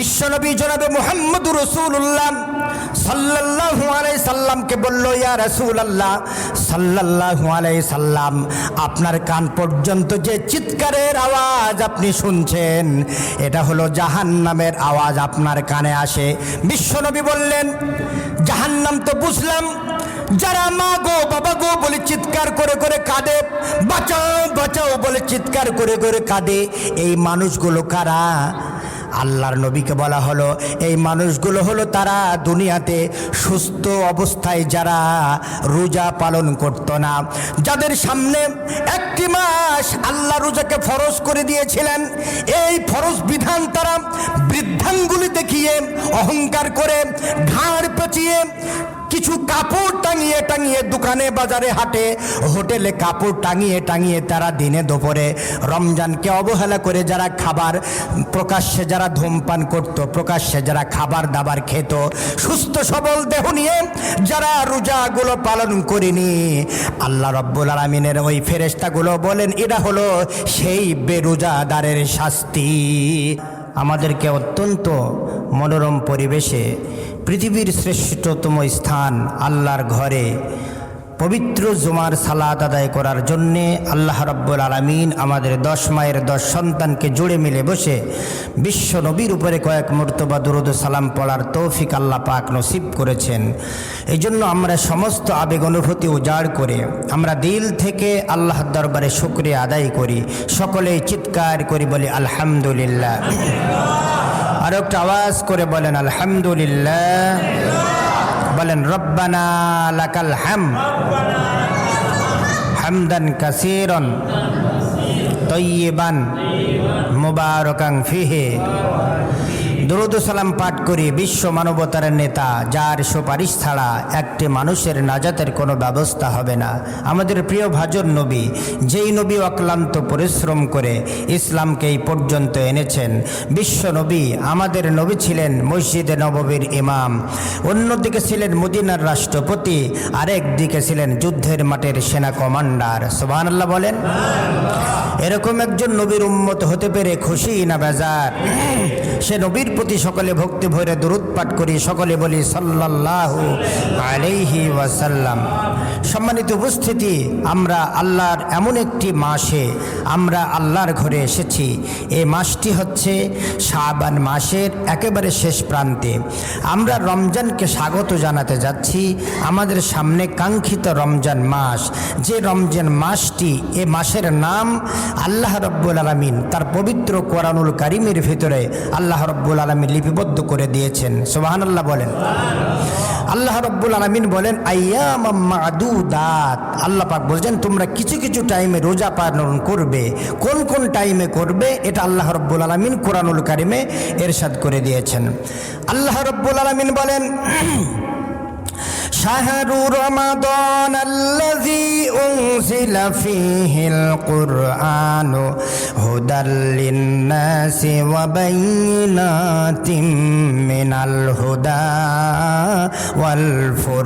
বিশ্বনবী জনাবে মোহাম্মদ রসুল্লাহ সাল্লাল্লাহু আলাই সাল্লামকে বলল, ইয়া রসুল আল্লাহ সাল্লাল্লাহু আলাই সাল্লাম, আপনার কান পর্যন্ত যে চিৎকারের আওয়াজ আপনি শুনছেন, এটা হলো জাহান্নামের আওয়াজ আপনার কানে আসে। বিশ্বনবী বললেন, জাহান্নাম তো বুঝলাম, যারা মা গো, বাবা গো বলে চিৎকার করে করে কাঁদে, বাঁচাও বাঁচাও বলে চিৎকার করে করে কাঁদে, এই মানুষগুলো কারা? আল্লাহর নবীকে বলা হলো, এই মানুষগুলো হলো তারা দুনিয়াতে সুস্থ অবস্থায় যারা রোজা পালন করত না। যাদের সামনে একটি মাস আল্লাহ রোজাকে ফরজ করে দিয়েছিলেন, এই ফরজ বিধান তারা বৃদ্ধাঙ্গুলি দেখিয়ে, অহংকার করে, ঘাড় পেঁচিয়ে কিছু কাপড় টাঙিয়ে টাঙিয়ে দোকানে বাজারে হাটে, হোটেলে কাপড় টাঙিয়ে টাঙিয়ে তারা দিনে দুপুরে রমজানকে অবহেলা করে যারা খাবার প্রকাশ্যে যারা ধূমপান করত, প্রকাশ্যে যারা খাবার দাবার খেত, সুস্থ সবল দেহ নিয়ে যারা রোজাগুলো পালন করেনি, আল্লাহ রব্বুল আলমিনের ওই ফেরেস্তাগুলো বলেন এটা হলো সেই বেরোজাদারের শাস্তি। আমাদেরকে অত্যন্ত মনোরম পরিবেশে পৃথিবীর শ্রেষ্ঠতম স্থান আল্লাহর ঘরে পবিত্র জুমার সালাদ আদায় করার জন্যে আল্লাহ রব্বুল আলমিন আমাদের দশ মায়ের দশ সন্তানকে জুড়ে মিলে বসে বিশ্ব নবীর উপরে কয়েক মর্তবা দুরুদ সালাম পড়ার তৌফিক আল্লাহ পাক নসিব করেছেন। এই জন্য আমরা সমস্ত আবেগ অনুভূতি উজাড় করে আমরা দিল থেকে আল্লাহর দরবারে শুক্রিয়া আদায় করি। সকলেই চিৎকার করি বলি, আলহামদুলিল্লাহ। আর একটা আওয়াজ করে বলেন, আলহামদুলিল্লাহ। বলেন, রব্বানা লাকাল হাম। হামদান কাসিরন তৈবান মুবারকাং ফিহে। দরুদ সালাম পাঠ করি বিশ্ব মানবতার নেতা, যার সুপারিশ ছাড়া একটি মানুষের নাজাতের কোনো ব্যবস্থা হবে না। আমাদের প্রিয় ভাজর নবী, যেই নবী অক্লান্ত পরিশ্রম করে ইসলামকে এই পর্যন্ত এনেছেন, বিশ্ব নবী আমাদের নবী ছিলেন মসজিদে নববীর ইমাম। অন্যদিকে ছিলেন মদিনার রাষ্ট্রপতি আরেক দিকে ছিলেন যুদ্ধের মাঠের সেনা কমান্ডার। সোবান আল্লাহ বলেন, এরকম একজন নবীর উম্মত হতে পেরে খুশি না বেজার? সে নবীর প্রতি সকলে ভক্তি ভরে দূরত পাঠ করি, সকলে বলি সাল্লাল্লাহু আলাইহি ওয়াসাল্লাম। সম্মানিত উপস্থিতি, আমরা আল্লাহর এমন একটি মাসে আমরা আল্লাহর ঘরে এসেছি। এই মাসটি হচ্ছে শাবান মাসের একেবারে শেষ প্রান্তে। আমরা রমজানকে স্বাগত জানাতে যাচ্ছি। আমাদের সামনে কাঙ্ক্ষিত রমজান মাস। যে রমজান মাসটি, এ মাসের নাম আল্লাহ রব্বুল আলমিন। তার পবিত্র কোরআনুল কারিমের ভিতরে আল্লাহ রব্বুল আলমিন লিপিবদ্ধ করে দিয়েছেন। সোবাহান আল্লাহ বলেন। আল্লাহ রব্বুল আলমিন বলেন আয়াম মাদুদাত। আল্লাহ পাক বলছেন, তোমরা কিছু কিছু টাইমে রোজা পালন করবে। কোন কোন টাইমে করবে, এটা আল্লাহ রব্বুল আলমিন কোরআনুল কারিমে এরশাদ করে দিয়েছেন। আল্লাহ রব্বুল আলমিন বলেন شهر رمضان الذي أنزل فيه القرآن هدى للناس وبينات من الهدى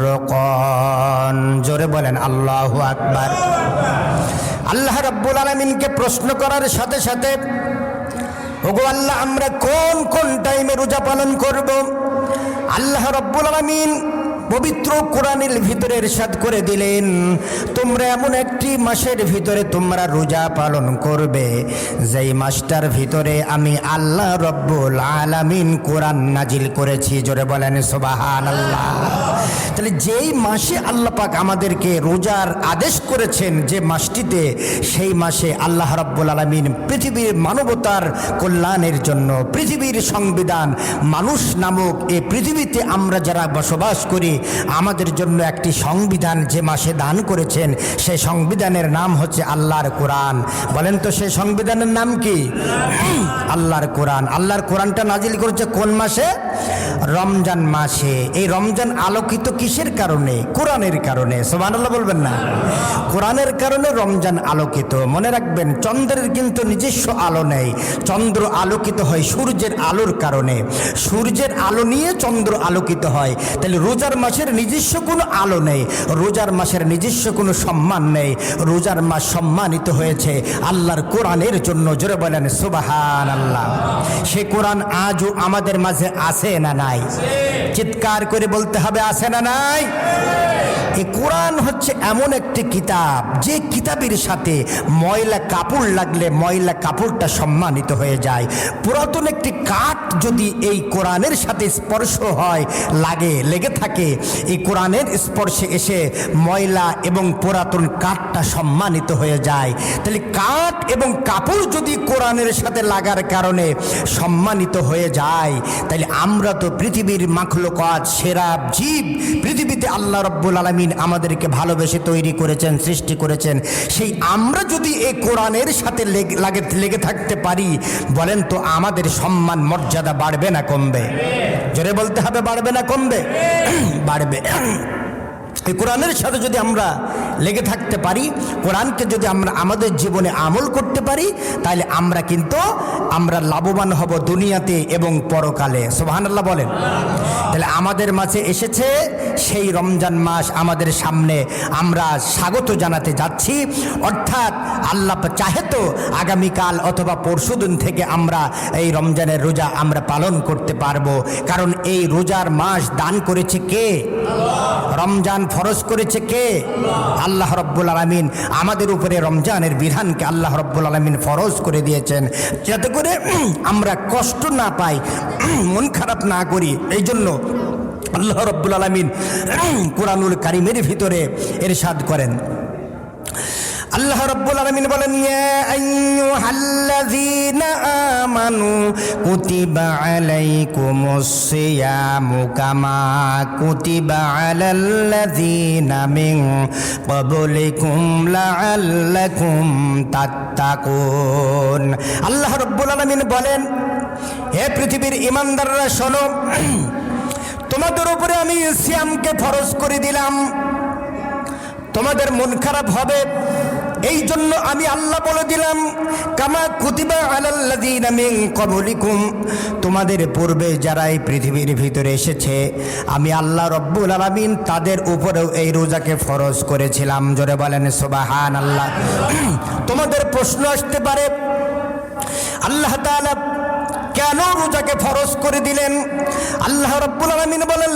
والفرقان জোরে বলেন আল্লাহ আকবার আল্লাহ রব্বুল আলমিনকে প্রশ্ন করার সাথে সাথে ওগো আল্লাহ আমরা কোন কোন টাইমে রোজা পালন করব আল্লাহ রব্বুল আলমিন পবিত্র কোরআনের ভিতরে এরশাদ করে দিলেন, তোমরা এমন একটি মাসের ভিতরে তোমরা রোজা পালন করবে, যেই মাসটার ভিতরে আমি আল্লাহ রব্বুল আলামিন কোরআন নাজিল করেছি। জোরে বলেন সোবাহান আল্লাহ তাহলে যেই মাসে আল্লাহ পাক আমাদেরকে রোজার আদেশ করেছেন, যে মাসটিতে সেই মাসে আল্লাহ রব্বুল আলমিন পৃথিবীর মানবতার কল্যাণের জন্য, পৃথিবীর সংবিধান মানুষ নামক এই পৃথিবীতে আমরা যারা বসবাস করি আমাদের জন্য একটি সংবিধান যে মাসে দান করেছেন সেই সংবিধানের নাম হচ্ছে আল্লাহর কোরআন। বলেন তো সেই সংবিধানের নাম কি? আল্লাহর কোরআন। আল্লাহর কোরআনটা নাজিল করেছে কোন মাসে? রমজান মাসে। এই রমজান আলোকিত কিসের কারণে? কোরআনের কারণে। সোমানাল্লাহ বলবেন না। কোরআনের কারণে রমজান আলোকিত। মনে রাখবেন, চন্দ্রের কিন্তু নিজস্ব আলো নেই। চন্দ্র আলোকিত হয় সূর্যের আলোর কারণে। সূর্যের আলো নিয়ে চন্দ্র আলোকিত হয়। তাহলে রোজার মাসের নিজস্ব কোনো আলো নেই। রোজার মাসের নিজস্ব কোনো সম্মান নেই। রোজার মাস সম্মানিত হয়েছে আল্লাহর কোরআনের জন্য। জোরে বলেন সুবাহান আল্লাহ সে কোরআন আজও আমাদের মাঝে আছে না নাই। চিৎকার করে বলতে হবে, আছে না নাই? এই কোরআন হচ্ছে এমন একটি কিতাব, যে কিতাবের সাথে ময়লা কাপড় লাগলে ময়লা কাপড়টা সম্মানিত হয়ে যায়। পুরাতন একটি কাঠ যদি এই কোরআনের সাথে স্পর্শ হয়, লাগে, লেগে থাকে, এই কোরআনের স্পর্শে এসে ময়লা এবং পুরাতন কাঠটা সম্মানিত হয়ে যায়। তাহলে কাঠ এবং কাপড় যদি কোরআনের সাথে লাগার কারণে সম্মানিত হয়ে যায়, তাহলে আমরা তো পৃথিবীর মাখলুকাত, সেরা জীব পৃথিবীতে আল্লাহ রব্বুল আলমিন আমাদেরকে ভালোবেসে তৈরি করেছেন, সৃষ্টি করেছেন। সেই আমরা যদি এই কোরআনের সাথে লাগে, লেগে থাকতে পারি, বলেন তো আমাদের সম্মান, মর্যাদা বাড়বে না কমবে? জোরে বলতে হবে, বাড়বে না কমবে? বাড়বে। এই কোরআনের সাথে যদি আমরা লেগে থাকতে পারি, কোরআনকে যদি আমরা আমাদের জীবনে আমল করতে পারি, তাহলে আমরা কিন্তু, আমরা লাভবান হব দুনিয়াতে এবং পরকালে। সোহানাল্লাহ বলেন। তাহলে আমাদের মাঝে এসেছে সেই রমজান মাস আমাদের সামনে। আমরা স্বাগত জানাতে যাচ্ছি। অর্থাৎ আল্লাহ চাহে তো আগামীকাল অথবা পরশুদিন থেকে আমরা এই রমজানের রোজা আমরা পালন করতে পারব। কারণ এই রোজার মাস দান করেছে কে? রমজান ফরজ করেছে কে? আল্লাহ রব্বুল আলমিন আমাদের উপরে রমজানের বিধানকে আল্লাহ রব্বুল আলমিন ফরজ করে দিয়েছেন, যাতে করে আমরা কষ্ট না পাই, মন খারাপ না করি। এই জন্য আল্লাহ রব্বুল আলমিন কোরআনুল কারিমের ভিতরে এরশাদ করেন। আল্লাহ রব্বুল আলমিন বলেন আমানু কুতিবা আলাইকুমুস সিয়ামু কামা কুতিবা আলাল্লাযীনা মিন ক্বাবলিকুম লাআল্লাকুম তাত্তাকুন। আল্লাহ রব্বুল আলমিন বলেন, হে পৃথিবীর ইমানদাররা শোনো, তোমাদের উপরে আমি সিয়ামকে ফরজ করে দিলাম। তোমাদের মন খারাপ হবে এই জন্য আমি আল্লাহ বলে দিলাম, কামা কুতিবা আলাল্লাযীনা মিন ক্বাবলিকুম। তোমাদের পূর্বে যারা এই পৃথিবীর ভিতরে এসেছে, আমি আল্লাহ রব্বুল আলামিন তাদের উপরেও এই রোজাকে ফরজ করেছিলাম। জোরে বলেন, সুবহানাল্লাহ। তোমাদের প্রশ্ন আসতে পারে, আল্লাহ তাআলা কেন রোজাকে ফরজ করে দিলেন? আল্লাহ রব্বুল আলামিন বলেন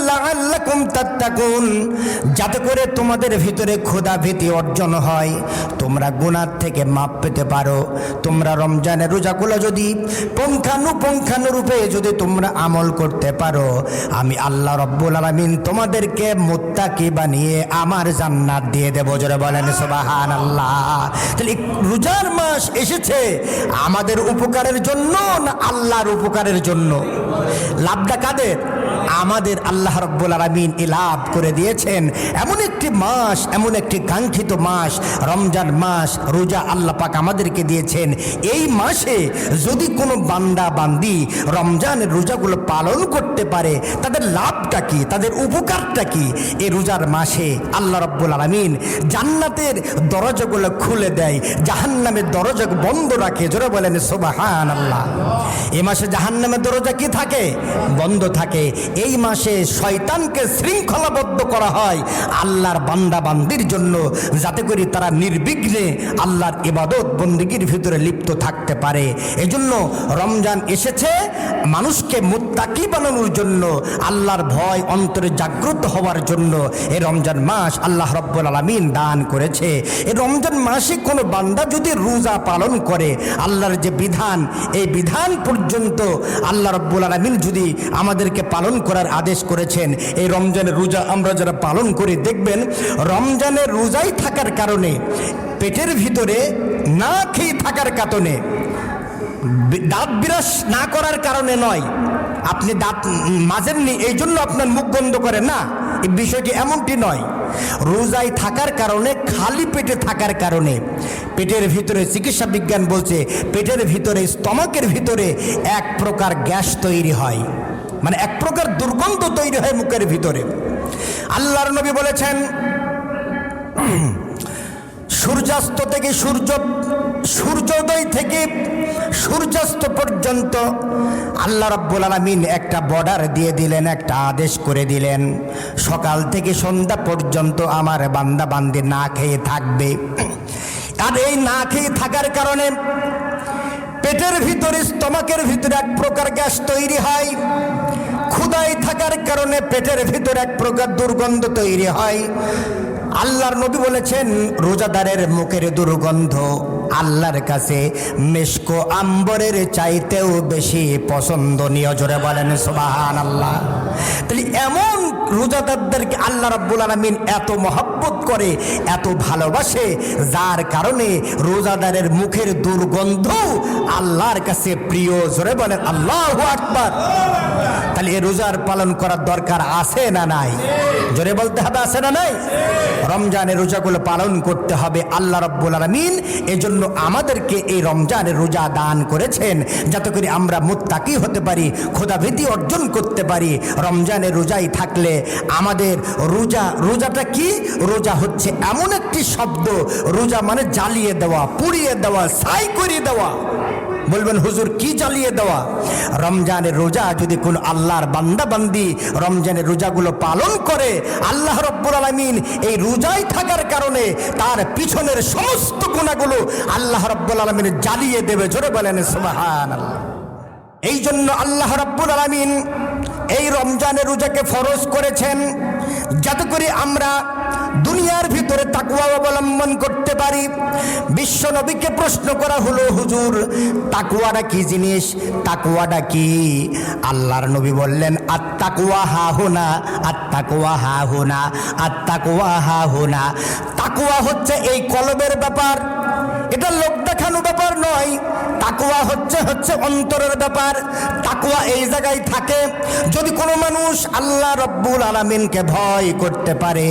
যাতে করে তোমাদের ভিতরে ক্ষুধা ভীতি অর্জন হয়। তোমরা গুনার থেকে মাপ পেতে পারো। তোমরা রমজানের রোজাগুলো যদি পুঙ্খানুপুঙ্খানুরূপে যদি তোমরা আমল করতে পারো, আমি আল্লাহ রব্বুল আলামিন তোমাদেরকে মুত্তাকি বানিয়ে আমার জান্নাত দিয়ে দেবো। জোরে বলেন সুবাহান আল্লাহ তাহলে রোজার মাস এসেছে। আমাদের উপকারের জন্য না আল্লাহর উপকারের জন্য। লাভটা কাদের? আমাদের আল্লাহ রব্বুল আলমিন এ লাভ করে দিয়েছেন। এমন একটি মাস, এমন একটি কাঙ্ক্ষিত মাস, রমজান মাস, রোজা আল্লাহ পাক আমাদেরকে দিয়েছেন। এই মাসে যদি কোনো বান্দা, বান্দি রমজানের রোজাগুলো পালন করতে পারে, তাদের লাভটা কি? তাদের উপকারটা কি? এই রোজার মাসে আল্লাহ রব্বুল আলমিন জান্নাতের দরজাগুলো খুলে দেয়, জাহান্নামের দরজা বন্ধ রাখে। জোরে বলেন সোবাহান আল্লাহ এ মাসে জাহান্নামের দরজা কি থাকে? বন্ধ থাকে। এই মাসে শয়তানকে শৃঙ্খলাবদ্ধ করা হয় আল্লাহর বান্দা বান্দির জন্য, যাতে করে তারা নির্বিঘ্নে আল্লাহর ইবাদত বন্দিগির ভিতরে লিপ্ত থাকতে পারে। এজন্য রমজান এসেছে, মানুষকে মুত্তাকি বানানোর জন্য, আল্লাহর ভয় অন্তরে জাগ্রত হওয়ার জন্য এই রমজান মাস আল্লাহ রব্বুল আলমিন দান করেছে। এই রমজান মাসে কোনো বান্দা যদি রোজা পালন করে, আল্লাহর যে বিধান, এই বিধান পর্যন্ত আল্লাহ রব্বুল আলমিন যদি আমাদেরকে পালন করার আদেশ করেছেন। এই রমজানের রোজা আমরা যারা পালন করি, দেখবেন রমজানের রোজাই থাকার কারণে পেটের ভিতরে না খেয়ে থাকার কারণে, দাঁত বিরাস না করার কারণে নয়। আপনি দাঁত মাজেননি এই জন্য আপনার মুখ বন্ধ করেন। না, এই বিষয়টি এমনটি নয়। রোজায় থাকার কারণে, খালি পেটে থাকার কারণে পেটের ভিতরে চিকিৎসা বিজ্ঞান বলছে, পেটের ভিতরে স্তমাকের ভিতরে এক প্রকার গ্যাস তৈরি হয়। মানে এক প্রকার দুর্গন্ধ তৈরি হয় মুখের ভিতরে। আল্লাহর নবী বলেছেন, সূর্যাস্ত থেকে সূর্য, সূর্যোদয় থেকে সূর্যাস্ত পর্যন্ত আল্লাহ রব্বুল আলমিন একটা বর্ডার দিয়ে দিলেন, একটা আদেশ করে দিলেন, সকাল থেকে সন্ধ্যা পর্যন্ত আমার বান্দা বান্দি না খেয়ে থাকবে। আর এই না খেয়ে থাকার কারণে পেটের ভিতরে স্তমাকের ভিতরে এক প্রকার গ্যাস তৈরি হয়। ক্ষুদায় থাকার কারণে পেটের ভিতরে এক প্রকার দুর্গন্ধ তৈরি হয়। আল্লাহর নবী বলেছেন, রোজাদারের মুখের দুর্গন্ধ আল্লাহর কাছে মেশকো আম্বরের চাইতেও বেশি পছন্দনীয়। জোরে বলেন সুবাহান আল্লাহ তাহলে এমন রোজাদারদেরকে আল্লাহ রাব্বুল আলমিন এত মহব্বত করে, এত ভালোবাসে, যার কারণে রোজাদারের মুখের দুর্গন্ধ আল্লাহর কাছে প্রিয়। জোরে বলেন, আল্লাহ আকবার। তাহলে এই রোজার পালন করার দরকার আছে না নাই? জোরে বলতে হবে আছে না নাই? রমজানের রোজাগুলো পালন করতে হবে আল্লাহ রব্বুল আলমিন। এজন্য আমাদেরকে এই রমজানের রোজা দান করেছেন যাতে করে আমরা মুত্তাকি হতে পারি খোদাভীতি অর্জন করতে পারি। রমজানের রোজাই থাকলে আমাদের রোজা, রোজাটা কি? রোজা হচ্ছে এমন একটি শব্দ, রোজা মানে জ্বালিয়ে দেওয়া, পুড়িয়ে দেওয়া, ছাই করিয়ে দেওয়া। বলবেন, হুজুর, কি জ্বালিয়ে দেওয়া? রমজানের রোজা যদি কোন আল্লাহর বান্দা বান্দি রমজানের রোজাগুলো পালন করে, আল্লাহ রব্বুল আলমিন এই রোজায় থাকার কারণে তার পিছনের সমস্ত গুণাগুলো আল্লাহ রব্বুল আলমিন জ্বালিয়ে দেবে। জোরে বলেন সুবাহান এই জন্য আল্লাহ রব্বুল আলমিন এই রমজানের রোজাকে ফরজ করেছেন। যাতে করে আমরা দুনিয়ার ভিতরে তাকুয়া অবলম্বন করতে পারি। বিশ্ব নবীকে প্রশ্ন করা হলো, হুজুর তাকুয়াটা কি জিনিস? তাকুয়াটা কি? আল্লাহর নবী বললেন আত্মাকুয়া হা হোনা আত্মাকুয়া হা হোনা আত্মাকুয়া হা হোনা। তাকুয়া হচ্ছে এই কলবের ব্যাপার। এটা লোক দেখানো ব্যাপার নয়। তাকুয়া হচ্ছে হচ্ছে অন্তরের ব্যাপার। তাকুয়া এই জায়গায় থাকে, যদি কোনো মানুষ আল্লাহ রব্বুল আলমিনকে ভয় করতে পারে,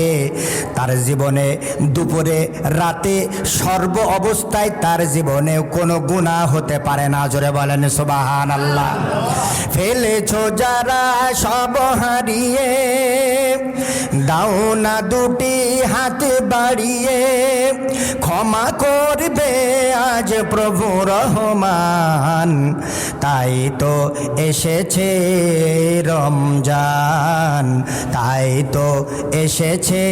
তার জীবনে দুপুরে, রাতে সর্ব অবস্থায় তার জীবনে কোনো গুণা হতে পারে না। জোরে বলেন সুবাহান আল্লাহ ফেলেছো যারা সব হারিয়ে, দাও না দুটি হাত বাড়িয়ে, ক্ষমা করবে আজ প্রভু রহমান তাই তো এসেছে রমজান তাই তো এসেছে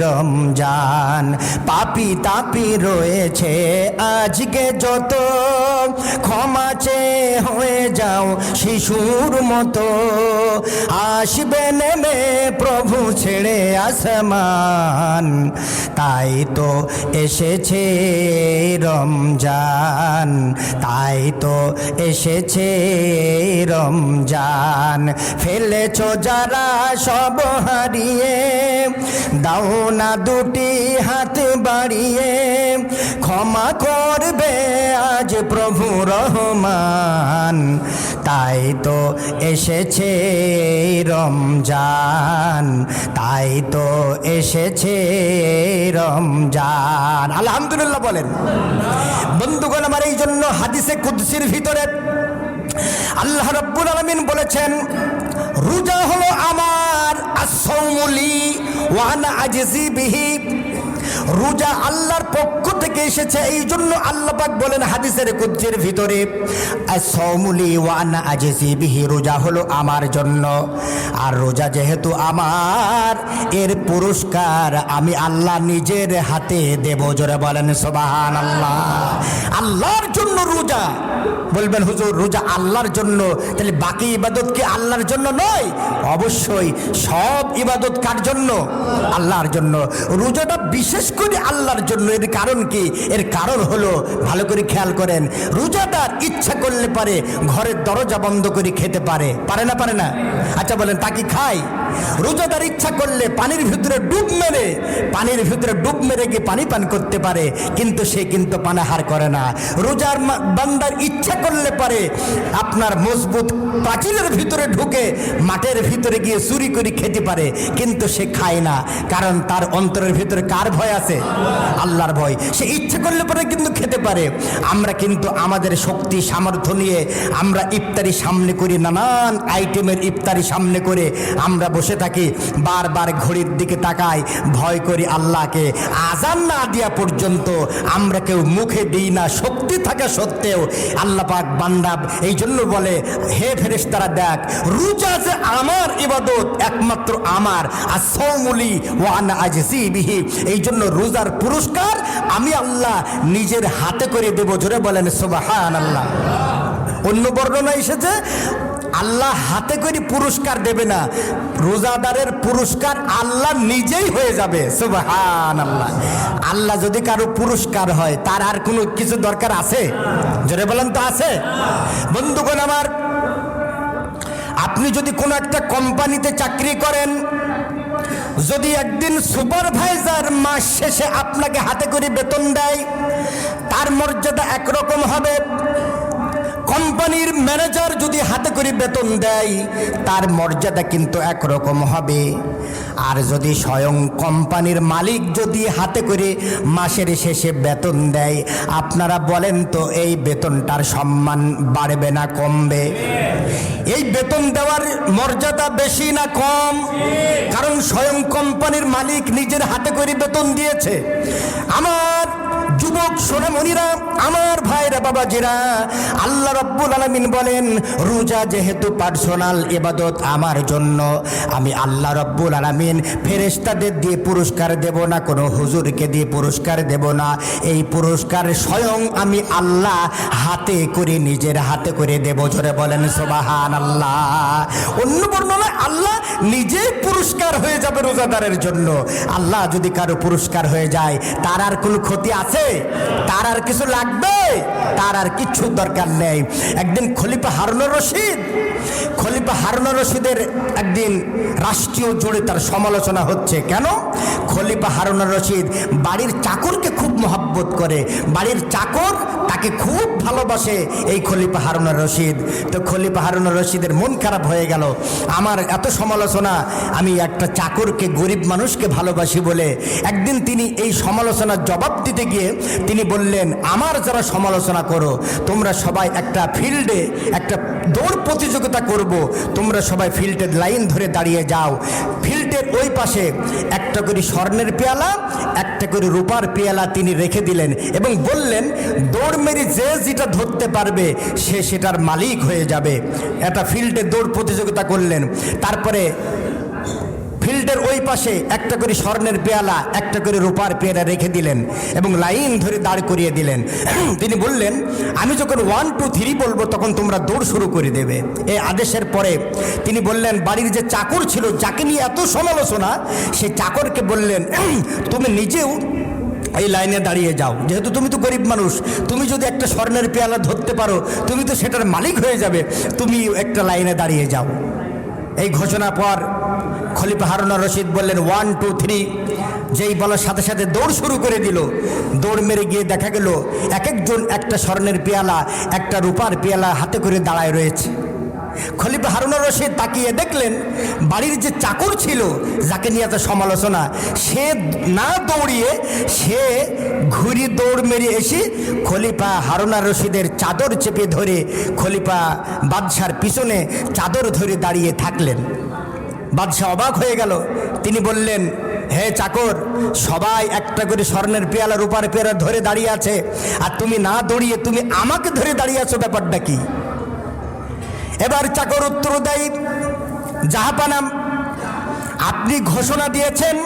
রমজান। পাপি তাপি রয়েছে আজকে যত ক্ষমা চেয়ে হয়ে যাও শিশুর মতো। আসবে নেমে প্রভু ছেড়ে আসমান। তাই তো এসেছে রমজান। তাই তো এসেছে রমজান। ফেলেছ যারা সব হারিয়ে, দাও না দুটি হাত বাড়িয়ে। ক্ষমা করবে আজ প্রভু রহমান, তাই তো এসেছে রমজান, তাই তো এসেছে রমজান। আলহামদুলিল্লাহ বলেন। বন্ধুগণ, আমার এই জন্য হাদিসে কুদ্সির ভিতরে আল্লাহ রব্বুল আলমিন বলেছেন, রোজা হলো আমার আসৌমুলি ওয়ানা আজজি বিহি রোজা আল্লাহর পক্ষ থেকে এসেছে এই জন্য আল্লাহ পাক বলেন হাদিসের কুজ্জের ভিতরে সৌমুলি ওয়ানা আজেসি বিহি, রোজা হলো আমার জন্য। আর রোজা যেহেতু আমার, এর পুরস্কার আমি আল্লাহ নিজের হাতে দেব। জোরে বলেন সোবাহান আল্লাহ আল্লাহর জন্য রোজা বলবেন, হুজুর, রোজা আল্লাহর জন্য, তাহলে বাকি ইবাদত কি আল্লাহর জন্য নয়? অবশ্যই, সব ইবাদত কার জন্য? আল্লাহর জন্য। রোজাটা বিশেষ করে আল্লাহর জন্য। এর কারণ কি? এর কারণ হলো, ভালো করে খেয়াল করেন, রোজাদার ইচ্ছা করলে পারে ঘরের দরজা বন্ধ করে খেতে পারে। পারে না পারে না? আচ্ছা বলেন, তা কি খায়? রোজাদার ইচ্ছা করলে পানির ভিতরে ডুব মেরে, পানির ভিতরে ডুব মেরে গিয়ে পানি পান করতে পারে, কিন্তু সে কিন্তু পানাহার করে না। রোজার বান্দার ইচ্ছা ইচ্ছা করলে পারে আপনার মজবুত পাঁচিলের ভিতরে ঢুকে মাঠের ভিতরে গিয়ে চুরি করে খেতে পারে, কিন্তু সে খায় না, কারণ তার অন্তরের ভিতরে কার ভয় আছে? আল্লাহর ভয়। সে ইচ্ছে করলে পরে কিন্তু খেতে পারে। আমরা কিন্তু আমাদের শক্তি, সামর্থ্য নিয়ে আমরা ইফতারি সামনে করি, নানান আইটেমের ইফতারি সামনে করে আমরা বসে থাকি, বারবার ঘড়ির দিকে তাকাই, ভয় করি আল্লাহকে। আজান না দেওয়া পর্যন্ত আমরা কেউ মুখে দিই না, শক্তি থাকা সত্ত্বেও আল্লাহ পাক বান্দাব এই জন্য বলে, হে ফেরেস তারা দেখ, রোজা যে আমার ইবাদত একমাত্র আমার, আর সৌমুলি ওয়ান আজি বিহি, এই জন্য রোজার পুরস্কার আমি আল্লাহ নিজের হাতে করে দেব। জোরে বলেন সুবাহান আল্লাহ অন্য বর্ণনা এসেছে আল্লাহ হাতে করে পুরস্কার দেবে না। রোজাদারের পুরস্কার আল্লাহ নিজেই হয়ে যাবে। সুবাহান আল্লাহ আল্লাহ যদি কারও পুরস্কার হয়, তার আর কোনো কিছু দরকার আছে? জোরে বলেন তো আছে। বন্ধুগণ আমার, আপনি যদি কোনো একটা কোম্পানিতে চাকরি করেন, যদি একদিন সুপারভাইজার মাস শেষে আপনাকে হাতে করে বেতন দেয়, তার মর্যাদা একরকম হবে। কোম্পানির ম্যানেজার যদি হাতে করে বেতন দেয়, তার মর্যাদা কিন্তু একরকম হবে। আর যদি স্বয়ং কোম্পানির মালিক যদি হাতে করে মাসের শেষে বেতন দেয়, আপনারা বলেন তো এই বেতনটার সম্মান বাড়বে না, কমবে? এই বেতন দেওয়ার মর্যাদা বেশি না কম? কারণ স্বয়ং কোম্পানির মালিক নিজের হাতে করে বেতন দিয়েছে। আমার যুবক সোনামণিরা, আমার ভাইরা বাবাজিরা, আল্লাহ রব্বুল আলমিন বলেন, রোজা যেহেতু পার্সোনাল এবাদত আমার জন্য, আমি আল্লাহ রব্বুল আলমিন ফেরেস্তাদের দিয়ে পুরস্কার দেব না, কোনো হুজুরকে দিয়ে পুরস্কার দেব না। এই পুরস্কার স্বয়ং আমি আল্লাহ হাতে করে, নিজের হাতে করে দেব। জোরে বলেন সোবাহান আল্লাহ অন্য বর্ণনায় আল্লাহ নিজেই পুরস্কার হয়ে যাবে রোজাদারের জন্য। আল্লাহ যদি কারও পুরস্কার হয়ে যায়, তার আর কোনো ক্ষতি আছে? তার আর কিছু লাগবে? তার আর কিছু দরকার নেই। একদিন খলিফা হারুনুর রশিদ খলিফা হারুনুর রশিদের একদিন রাষ্ট্রীয় জোরে তার সমালোচনা হচ্ছে। কেন? খলিফা হারুনুর রশিদ বাড়ির চাকরকে খুব মহাব্বত করে। বাড়ির চাকর তাকে খুব ভালোবাসে এই খলিফা হারুনুর রশিদ। তো খলিফা হারুনুর রশিদের মন খারাপ হয়ে গেল। আমার এত সমালোচনা, আমি একটা চাকরকে গরিব মানুষকে ভালোবাসি বলে একদিন তিনি এই সমালোচনার জবাব দিতে গিয়ে তিনি বললেন, আমার যারা সমালোচনা করো, তোমরা সবাই একটা ফিল্ডে একটা দৌড় প্রতিযোগিতা করব তোমরা সবাই ফিল্ডের লাইন ধরে দাঁড়িয়ে যাও। ফিল্টের ওই পাশে একটা করে স্বর্ণের পেয়ালা, একটা করে রূপার পেয়ালা তিনি রেখে দিলেন এবং বললেন, দৌড় মেরে যে যেটা ধরতে পারবে, সে সেটার মালিক হয়ে যাবে। একটা ফিল্টে দৌড় প্রতিযোগিতা করলেন। তারপরে ফিল্ডের ওই পাশে একটা করে স্বর্ণের পেয়ালা, একটা করে রূপার পেয়ালা রেখে দিলেন এবং লাইন ধরে দাঁড় করিয়ে দিলেন। তিনি বললেন, আমি যখন ওয়ান টু থ্রি বলব, তখন তোমরা দৌড় শুরু করে দেবে। এই আদেশের পরে তিনি বললেন, বাড়ির যে চাকর ছিল, যাকে নিয়ে এত সমালোচনা, সে চাকরকে বললেন, তুমি নিজেও এই লাইনে দাঁড়িয়ে যাও। যেহেতু তুমি তো গরিব মানুষ, তুমি যদি একটা স্বর্ণের পেয়ালা ধরতে পারো, তুমি তো সেটার মালিক হয়ে যাবে। তুমি একটা লাইনে দাঁড়িয়ে যাও। এই ঘোষণা পর খলিফা হারুনা রশিদ বললেন ওয়ান টু থ্রি যেই বলার সাথে সাথে দৌড় শুরু করে দিল। দৌড় মেরে গিয়ে দেখা গেল এক একজন একটা স্বর্ণের পেয়ালা, একটা রূপার পেয়ালা হাতে করে দাঁড়ায় রয়েছে। খলিফা হারুনা রশিদ তাকিয়ে দেখলেন, বাড়ির যে চাকর ছিল, যাকে নিয়ে এত সমালোচনা, সে না দৌড়িয়ে সে ঘুরি দৌড় মেরে এসে খলিফা হারুনা রশিদের চাদর চেপে ধরে খলিফা বাদশার পিছনে চাদর ধরে দাঁড়িয়ে থাকলেন। বাদশাহ অবাক হয়ে গেল। তিনি বললেন, হে চাকর, সবাই একটা করে স্বর্ণের পেয়ালা, রূপার পেয়ালা ধরে দাঁড়িয়ে আছে। আর তুমি না দৌড়িয়ে তুমি আমাকে ধরে দাঁড়িয়ে আছো, ব্যাপারটা কি? এবার চাকর উত্তর দেয় জাহাপানাম আপনি ঘোষণা দিয়েছেন,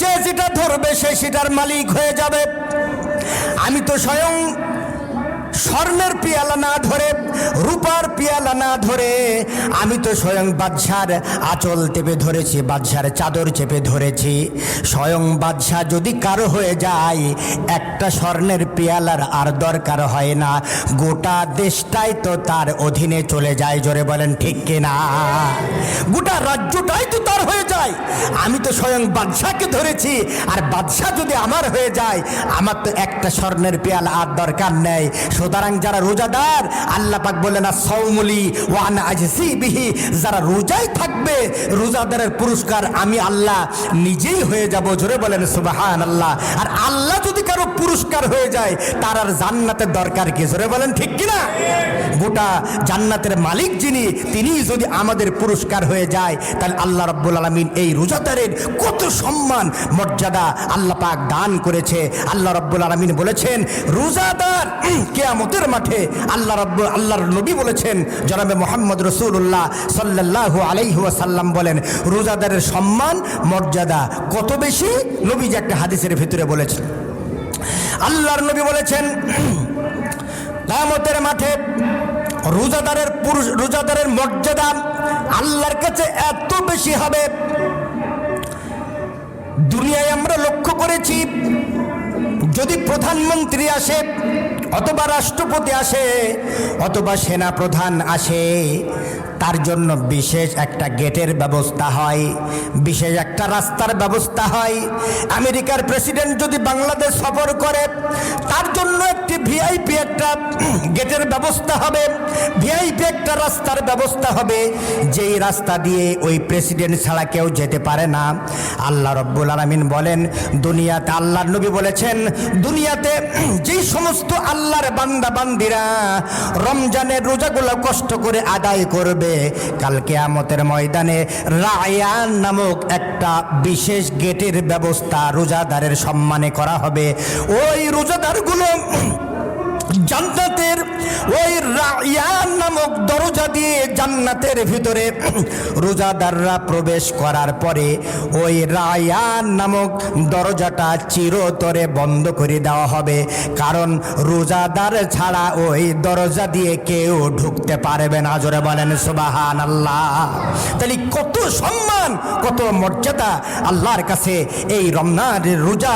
যে যেটা ধরবে সে সেটার মালিক হয়ে যাবে। আমি তো স্বয়ং স্বর্ণের পিয়ালা না ধরে, রূপার পিয়ালা না ধরে, আমি তো স্বয়ং বাদশার আঁচল চেপে ধরেছি, বাদশার চাদর চেপে ধরেছি। স্বয়ং বাদশাহ যদি কারও হয়ে যায়, একটা স্বর্ণের পিয়ালার আর দরকার হয় না। গোটা দেশটাই তো তার অধীনে চলে যায়, জোরে বলেন ঠিক কিনা গোটা রাজ্যটাই তো তার হয়ে যায়। আমি তো স্বয়ং বাদশাকে ধরেছি, আর বাদশাহ যদি আমার হয়ে যায়, আমার তো একটা স্বর্ণের পেয়ালা আর দরকার নেই। সুতরাং যারা রোজাদার আল্লাহ পাক বললেন না সৌমলি ওয়ান আজসি বিহি। যারা রোজাই থাকবে রোজাদারের পুরস্কার আমি আল্লাহ নিজেই হয়ে যাব। জোরে বলেন সুবাহান আল্লাহ আর আল্লাহ যদি কারও পুরস্কার হয়ে যায় তার আর জান্নাতের দরকার কি? জোরে বলেন ঠিক কিনা? গোটা জান্নাতের মালিক যিনি তিনি যদি আমাদের পুরস্কার হয়ে যায় তাহলে আল্লাহ রব্বুল আলমিন এই রোজাদারের কত সম্মান মর্যাদা আল্লাহ পাক দান করেছে। আল্লাহ রব্বুল আলমিন বলেছেন রোজাদার উম, কেয়ামতের মাঠে আল্লাহ রব্ব আল্লাহর নবী বলেছেন, জনাবে মোহাম্মদ রসুল্লাহ সাল্লাহ আলাইহাসাল্লাম বলেন, রোজাদারের সম্মান, মর্যাদা কত বেশি? নবী যে একটা হাদিসের ভিতরে বলেছেন। আল্লাহর নবী বলেছেন কামতের মাঠে রোজাদারের পুরুষ, রোজাদারের মর্যাদা আল্লাহর কাছে এত বেশি হবে। দুনিয়ায় আমরা লক্ষ্য করেছি, যদি প্রধানমন্ত্রী আসে অথবা রাষ্ট্রপতি আসে, অথবা সেনা প্রধান আসে, তার জন্য বিশেষ একটা গেটের ব্যবস্থা হয়, বিশেষ একটা রাস্তার ব্যবস্থা হয়। আমেরিকার প্রেসিডেন্ট যদি বাংলাদেশ সফর করে, তার ভিআইপি একটা গেটের ব্যবস্থা হবে। ভিআইপি একটা রাস্তার ব্যবস্থা হবে। যেই রাস্তা দিয়ে ওই প্রেসিডেন্ট ছাড়া কেউ যেতে পারে না। আল্লাহ রব্বুল আলমিন বলেন, দুনিয়াতে আল্লাহর নবী বলেছেন, দুনিয়াতে যেই সমস্ত আল্লাহর বান্দা বান্দিরা রমজানের রোজাগুলো কষ্ট করে আদায় করবে কালকে আমতের ময়দানে রায়ান নামক একটা বিশেষ গেটের ব্যবস্থা রোজাদারের সম্মানে করা হবে। ওই রোজাদারগুলো জান্নাতের ওই রায়ান নামক দরজা দিয়ে জান্নাতের ভিতরে রোজাদাররা প্রবেশ করার পরে ওই রায়ান নামক দরজাটা চিরতরে বন্ধ করে দেওয়া হবে। কারণ রোজাদার ছাড়া ওই দরজা দিয়ে কেউ ঢুকতে পারবে না। জোরে বলেন সুবাহান আল্লাহ তাহলে কত সম্মান, কত মর্যাদা আল্লাহর কাছে এই রমনার রোজা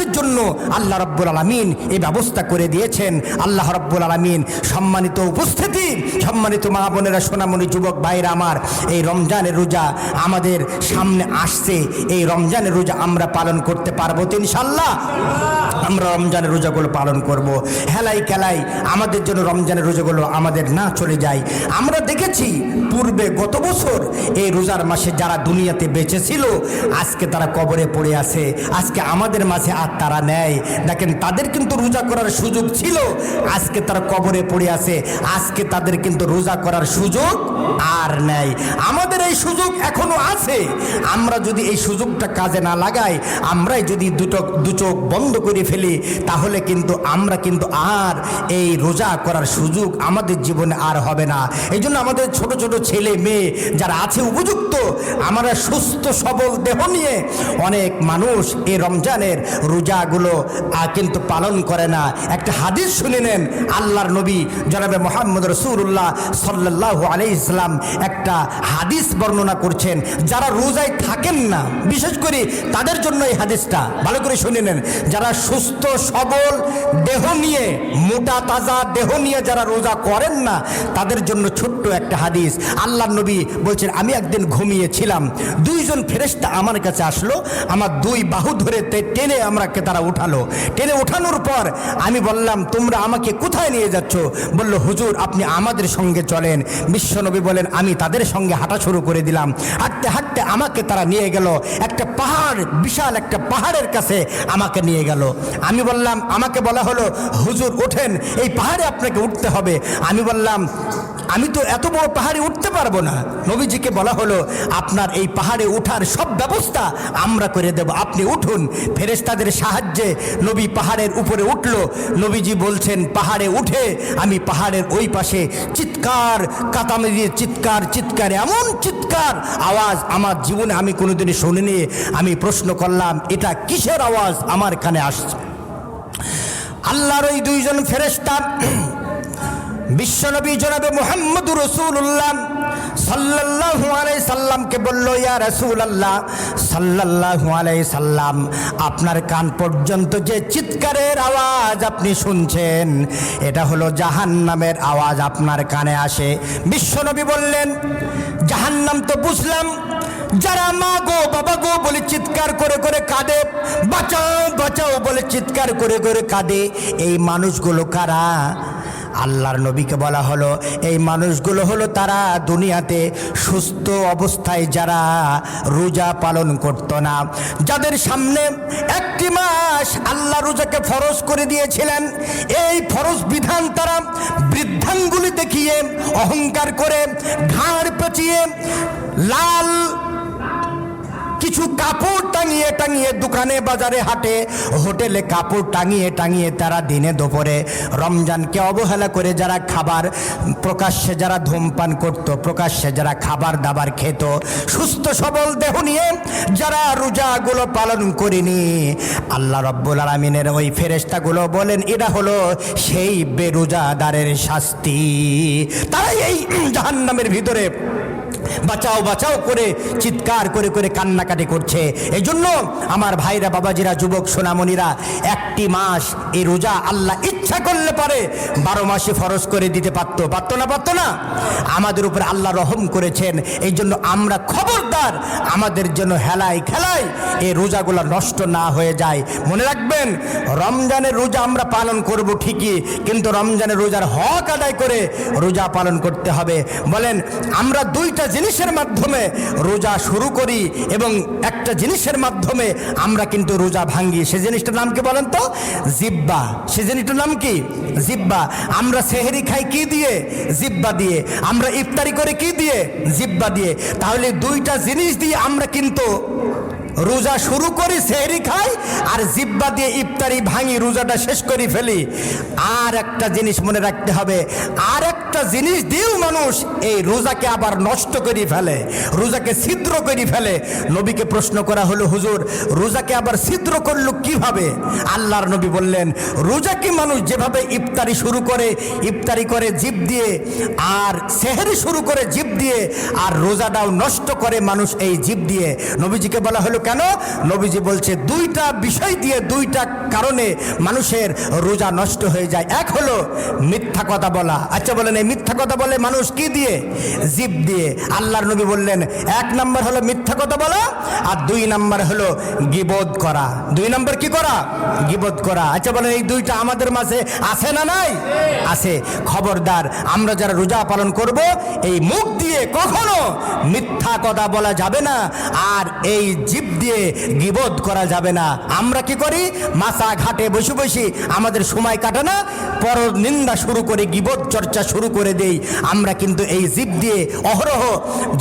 রোজাদারদের জন্য আল্লাহ রব্বুল আলমিন এই ব্যবস্থা করে দিয়েছেন। আল্লাহ রব্বুল আলমিন সম্মানিত উপস্থিতি, সম্মানিত মা বোনেরা, সোনামণি যুবক ভাইরা আমার, এই রমজানের রোজা আমাদের সামনে আসছে। এই রমজানের রোজা আমরা পালন করতে পারব তো ইনশাল্লাহ আমরা রমজানের রোজাগুলো পালন করব। হেলাই খেলাই আমাদের জন্য রমজানের রোজাগুলো আমাদের না চলে যায়। আমরা দেখেছি পূর্বে গত বছর এই রোজার মাসে যারা দুনিয়াতে বেঁচে ছিল, আজকে তারা কবরে পড়ে আছে। আজকে আমাদের মাঝে আর তারা নেয়। দেখেন, তাদের কিন্তু রোজা করার সুযোগ ছিল। আজকে তারা কবরে পড়ে আছে। আজকে তাদের কিন্তু রোজা করার সুযোগ আর নেই। আমাদের এই সুযোগ এখনও আছে। আমরা যদি এই সুযোগটা কাজে না লাগাই, আমরাই যদি দুটো, দু চোখ বন্ধ করে ফেলি, তাহলে কিন্তু আমরা কিন্তু আর এই রোজা করার সুযোগ আমাদের জীবনে আর হবে না। এই জন্য আমাদের ছোট ছোট ছেলে, মেয়ে যারা আছে উপযুক্ত, আমরা সুস্থ, সবল দেহ নিয়ে অনেক মানুষ এই রমজানের রোজাগুলো কিন্তু পালন করে না। একটা হাদিস শুনে নেন, আল্লাহর নবী জনাবে মোহাম্মদ রসুল্লাহ সাল্লাহ আলি ইসলাম একটা হাদিস বর্ণনা করছেন। যারা রোজায় থাকেন না, বিশেষ করে তাদের জন্য এই হাদিসটা, ভালো করে শুনে নেন। যারা সুস্থ, সবল, দেহ নিয়ে, মোটা, তাজা দেহ নিয়ে যারা রোজা করেন না, তাদের জন্য ছোট্ট একটা হাদিস। আল্লাহর নবী বলছেন, আমি একদিন ঘুমিয়েছিলাম, দুইজন ফেরেশতা আমার কাছে আসলো, আমার দুই বাহু ধরে টেনে টেনে আমাকে তারা উঠালো। টেনে উঠানোর পর আমি বললাম, তোমরা আমাকে কোথায় নিয়ে যাচ্ছ? বলল, হুজুর, আপনি আমাদের সঙ্গে চলেন। বিশ্বনবী বলেন, আমি তাদের সঙ্গে হাঁটা শুরু করে দিলাম। হাঁটতে হাঁটতে আমাকে তারা নিয়ে গেল। একটা পাহাড়, বিশাল একটা পাহাড়ের কাছে আমাকে নিয়ে গেল। আমি বললাম, আমাকে বলা হলো, হুজুর ওঠেন এই পাহাড়ে আপনাকে উঠতে হবে। আমি বললাম আমি তো এত বড় পাহাড়ে উঠতে পারব না। নবীজিকে বলা হলো, আপনার এই পাহাড়ে ওঠার সব ব্যবস্থা আমরা করে দেব। আপনি উঠুন। ফেরেশতাদের সাহায্যে নবী পাহাড়ের উপরে উঠল। নবীজি বলছেন, পাহাড়ে উঠে আমি পাহাড়ের ওই পাশে চিৎকার, কাতামে দিয়ে চিৎকার চিৎকার এমন চিৎকার, আওয়াজ আমার জীবনে আমি কোনোদিনই শুনিনি। আমি প্রশ্ন করলাম, এটা কিসের আওয়াজ? আমার কানে আসছে। আল্লাহর ওই দুইজন ফেরেশতা বিশ্বনবী জনাবে মোহাম্মদ রসুল্লাহ সাল্লাল্লাহু আলাইহি সাল্লামকে বলল, ইয়া রাসূলুল্লাহ সাল্লাল্লাহু আলাইহি সাল্লাম, আপনার কান পর্যন্ত যে চিৎকারের আওয়াজ আপনি শুনছেন, এটা হলো জাহান্নামের আওয়াজ আপনার কানে আসে। বিশ্বনবী বললেন, জাহান্নাম তো বুঝলাম, যারা মা গো, বাবা গো বলে চিৎকার করে করে কাঁদে, বাঁচাও বাঁচাও বলে চিৎকার করে করে কাঁদে, এই মানুষগুলো কারা? আল্লাহর নবীকে বলা হলো, এই মানুষগুলো হলো তারা দুনিয়াতে সুস্থ অবস্থায় যারা রোজা পালন করতো না। যাদের সামনে একটি মাস আল্লাহ রোজাকে ফরজ করে দিয়েছিলেন, এই ফরজ বিধান তারা বৃদ্ধাঙ্গুলি দেখিয়ে, অহংকার করে, ঘাড় পেঁচিয়ে, লাল কিছু কাপড় টাঙিয়ে টাঙিয়ে দোকানে বাজারে হাটে, হোটেলে কাপড় টাঙিয়ে টাঙিয়ে তারা দিনে দুপুরে রমজানকে অবহেলা করে যারা খাবার প্রকাশ্যে যারা ধূমপান করত, প্রকাশ্যে যারা খাবার দাবার খেত, সুস্থ সবল দেহ নিয়ে যারা রোজাগুলো পালন করেনি, আল্লাহ রব্বুল আলমিনের ওই ফেরেস্তাগুলো বলেন এটা হলো সেই বেরোজাদারের শাস্তি। তারা এই জাহান্নামের ভিতরে বাঁচাও বাঁচাও করে চিৎকার করে করে কান্নাকাটি করছে। এই জন্য আমার ভাইরা, বাবাজিরা, যুবক, সোনামণিরা, একটি মাস এই রোজা আল্লাহ ইচ্ছা করলে পারে বারো মাসে ফরজ করে দিতে পারতো। পারতো না পারতো না? আমাদের উপরে আল্লাহ রহম করেছেন। এই জন্য আমরা খবরদার। আমাদের জন্য হেলায় খেলায় এই রোজাগুলো নষ্ট না হয়ে যায়। মনে রাখবেন, রমজানের রোজা আমরা পালন করব ঠিকই, কিন্তু রমজানের রোজার হক আদায় করে রোজা পালন করতে হবে। বলেন, আমরা দুইটা জিনিসের মাধ্যমে রোজা শুরু করি এবং একটা জিনিসের মাধ্যমে আমরা কিন্তু রোজা ভাঙ্গি। সে জিনিসটার নাম কি বলেন তো? জিব্বা। সে জিনিসটার নাম কি? জিব্বা। আমরা সেহেরি খাই কি দিয়ে? জিব্বা দিয়ে। আমরা ইফতারি করে কি দিয়ে? জিব্বা দিয়ে। তাহলে দুইটা জিনিস দিয়ে আমরা কিন্তু রোজা শুরু করি, সেহরি খাই, আর জিব্বা দিয়ে ইফতারি ভাঙি, রোজাটা শেষ করে ফেলি। আর একটা জিনিস মনে রাখতে হবে, আর একটা জিনিস দিয়েও মানুষ এই রোজাকে আবার নষ্ট করে ফেলে, রোজাকে ছিদ্র করে ফেলে। নবীকে প্রশ্ন করা হলো, হুজুর, রোজাকে আবার ছিদ্র করল কীভাবে? আল্লাহর নবী বললেন, রোজাকে মানুষ যেভাবে ইফতারি শুরু করে, ইফতারি করে জিপ দিয়ে, আর সেহেরি শুরু করে জিপ দিয়ে, আর রোজাটাও নষ্ট করে মানুষ এই জিপ দিয়ে। নবীজিকে বলা হলো কেন? নবীজি বলছে, দুইটা বিষয় দিয়ে দুইটা কারণে মানুষের রোজা নষ্ট হয়ে যায়। এক হলো মিথ্যা কথা বলা। আচ্ছা বলেন, এই মিথ্যা কথা বলে মানুষ কি দিয়ে? জীব দিয়ে। আল্লাহর নবী বললেন, এক নাম্বার হলো মিথ্যা কথা বলা, আর দুই নাম্বার হলো গিবোধ করা। দুই নাম্বার কি করা? গিবোধ করা। আচ্ছা বলেন, এই দুইটা আমাদের মাঝে আছে না নাই? আছে। খবরদার, আমরা যারা রোজা পালন করব, এই মুখ দিয়ে কখনো মিথ্যা কথা বলা যাবে না। আর এই জীব দিয়ে গিবোধ করা যাবে না। আমরা কি করি? মাসা ঘাটে বসে বসে আমাদের সময় কাটে না। পর নিন্দা শুরু করে গিবোধ চর্চা শুরু করে দেই। আমরা কিন্তু এই জীব দিয়ে অহরহ,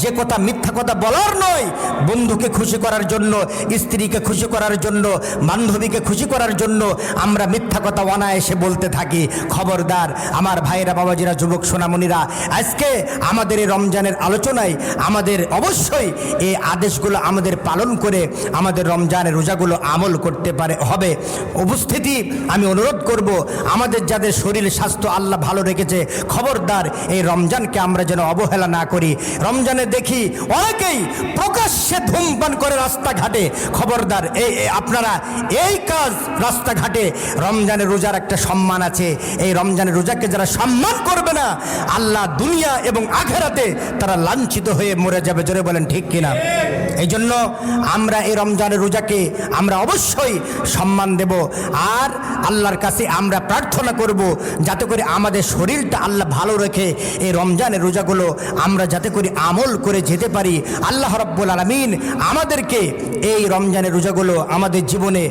যে কথা মিথ্যা কথা বলার নয়, বন্ধুকে খুশি করার জন্য, স্ত্রীকে খুশি করার জন্য, বান্ধবীকে খুশি করার জন্য আমরা মিথ্যা কথা অনায়াসে বলতে থাকি। খবরদার, আমার ভাইয়েরা, বাবাজিরা, যুবক, সোনামণিরা, আজকে আমাদের এই রমজানের আলোচনায় আমাদের অবশ্যই এই আদেশগুলো আমাদের পালন করে আমাদের রমজানের রোজাগুলো আমল করতে পারে হবে। উপস্থিতি আমি অনুরোধ করব আমাদের যাদের শরীর স্বাস্থ্য আল্লাহ ভালো রেখেছে খবরদার এই রমজানকে আমরা যেন অবহেলা না করি। রমজানে দেখি অনেকেই প্রকাশ্যে ধূমপান করে রাস্তাঘাটে। খবরদার এই আপনারা এই কাজ রাস্তাঘাটে। রমজানের রোজার একটা সম্মান আছে। এই রমজানের রোজাকে যারা সম্মান করবে না আল্লাহ দুনিয়া এবং আখেরাতে তারা লাঞ্ছিত হয়ে মরে যাবে। জোরে বলেন ঠিক কিনা? এই জন্য আমরা এই রমজানের রোজাকে আমরা অবশ্যই সম্মান দেব। আর আল্লাহর কাছে আমরা প্রার্থনা করব যাতে করে আমাদের শরীরটা আল্লাহ ভালো রেখে এই রমজানের রোজাগুলো আমরা যাতে করে আমল করে যেতে পারি। আল্লাহ রব্বুল আলমিন আমাদেরকে এই রমজানের রোজাগুলো আমাদের জীবনে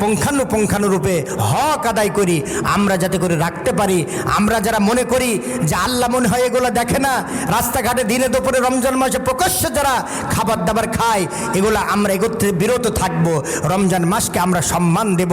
পুঙ্খানুপুঙ্খানুরূপে হক আদায় করি। আমরা যাতে করে রাখতে পারি। আমরা যারা মনে করি যে আল্লাহ মনে হয় এগুলো দেখে না, রাস্তাঘাটে দিনে দুপুরে রমজান মাসে প্রকাশ্যে যারা খাবার দাবার খায়, এগুলো আমরা এগোতে বিরত থাকব। রমজান মাসকে আমরা সম্মান দেব।